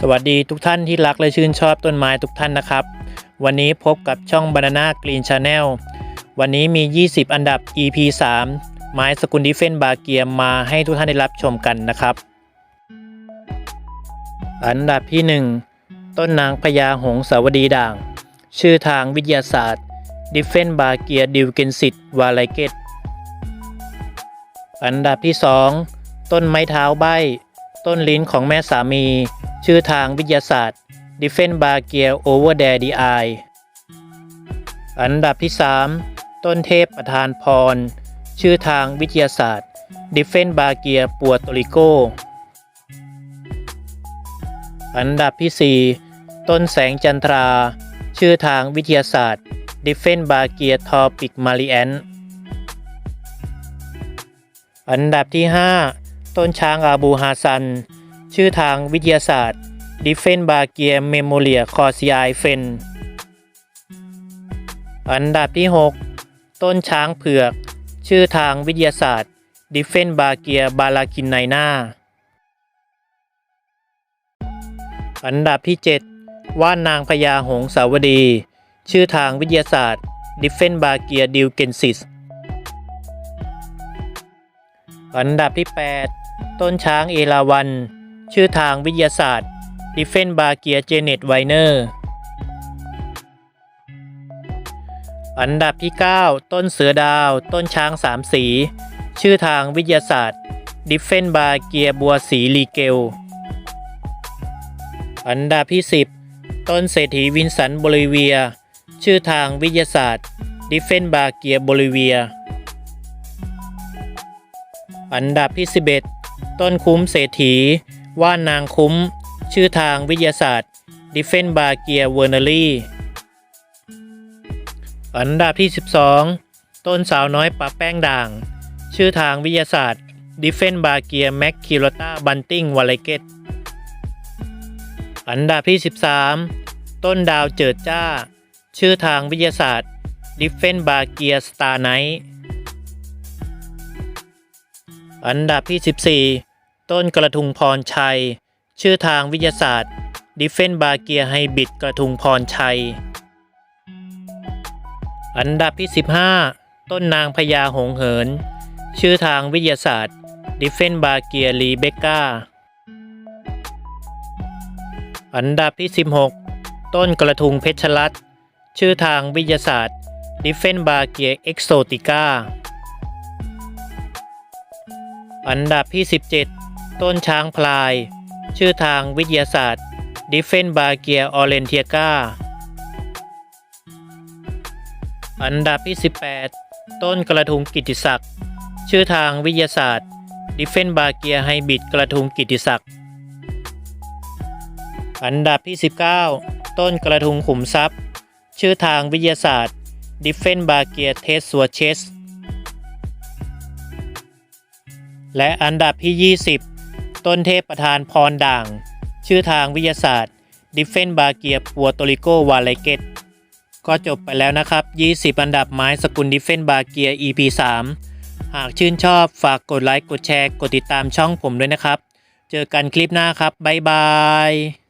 สวัสดีทุกท่านที่รักและชื่นชอบต้นไม้ทุกท่านนะครับ วันนี้พบกับช่อง Banana Green Channel วันนี้มี 20 อันดับ EP 3 ไม้สกุลดิเฟนบาเกียมมาให้ทุกท่านได้รับชมกันนะครับ อันดับที่ 1 ต้นนางพญาหงสาวดีด่าง ชื่อทางวิทยาศาสตร์ดิเฟนบาเกียดิวเกนซิตวาไลเกตอันดับที่ 2 ต้นไม้เท้าใบ ต้นลิ้นของแม่สามี ชื่อทางวิทยาศาสตร์ d e f e n bar g i a Over There the Eye อันดับที่ 3 ต้นเทพประธานพร ชื่อทางวิทยาศาสตร์ d e f e n bar g i a ปัวโตริโก อันดับที่ 4 ต้นแสงจันทรา ชื่อทางวิทยาศาสตร์ d e f e n bar g i a t o p i c m a r i a n อันดับที่ 5 ต้นช้างอาบูฮาซัน ชื่อทางวิทยาศาสตร์ดิเฟนบาเกียเมโมเลียคอซีไอเฟนอันดับที่ 6 ต้นช้างเผือก ชื่อทางวิทยาศาสตร์ดิเฟนบาเกียบาลาคินไนนาอันดับที่ 7 ว่านนางพญาหงสาวดี ชื่อทางวิทยาศาสตร์ดิเฟนบาเกียดิวเกนซิสอันดับที่ 8 ต้นช้างเอราวัน ชื่อทางวิทยาศาสตร์ดิเฟนบาเกียเจเน็ตไวเนอร์ อันดับที่ 9 ต้นเสือดาว ต้นช้างสามสี ชื่อทางวิทยาศาสตร์ดิเฟนบาเกียบัวสีลีเกล อันดับที่ 10 ต้นเศรษฐีวินสันโบลิเวีย ชื่อทางวิทยาศาสตร์ดิเฟนบาเกียโบลิเวีย อันดับที่ 11 ต้นคุ้มเศรษฐี ว่านนางคุ้ม ชื่อทางวิทยาศาสตร์ดิเฟนบาเกียเวอร์เนอรี่อันดับที่ 12 ต้นสาวน้อยปะแป้งด่าง ชื่อทางวิทยาศาสตร์ดิเฟนบาเกียแมคคิโรตาบันติงวาเลเกตอันดับที่ 13 ต้นดาวเจิดจ้า ชื่อทางวิทยาศาสตร์ดิเฟนบาเกียสตาร์ไนท์อันดับที่14 ต้นกระทุงพรชัย ชื่อทางวิทยาศาสตร์ดิเฟนบาเกียไฮบิดกระทุงพรชัย อันดับที่ 15 ต้นนางพญาหงเหิน ชื่อทางวิทยาศาสตร์ดิเฟนบาเกียรีเบกาอันดับที่ 16 ต้นกระทุงเพชรรัตน์ชื่อทางวิทยาศาสตร์ดิเฟนบาเกียเอ็กโซติก้าอันดับที่ 17 ต้นช้างพลาย ชื่อทางวิทยาศาสตร์ ดิเฟนบาเกียออเรนเทียกาอันดับที่ 18 ต้นกระทุงกิติศักดิ์ชื่อทางวิทยาศาสตร์ดิเฟนบาเกียไฮบิดกระทุงกิติศักดิ์อันดับที่ 19 ต้นกระทุงขุมทรัพย์ ชื่อทางวิทยาศาสตร์ ดิเฟนบาเกียเทสซัวเชส และอันดับที่ 20 ต้นเทพประธานพรด่าง ชื่อทางวิทยาศาสตร์ ดิเฟนบาเกียปัวโตริโกวาเลเกตก็จบไปแล้วนะครับ 20 อันดับไม้สกุลดิเฟนบาเกีย EP 3 หากชื่นชอบฝากกดไลค์ กดแชร์ กดติดตามช่องผมด้วยนะครับ เจอกันคลิปหน้าครับ บ๊ายบาย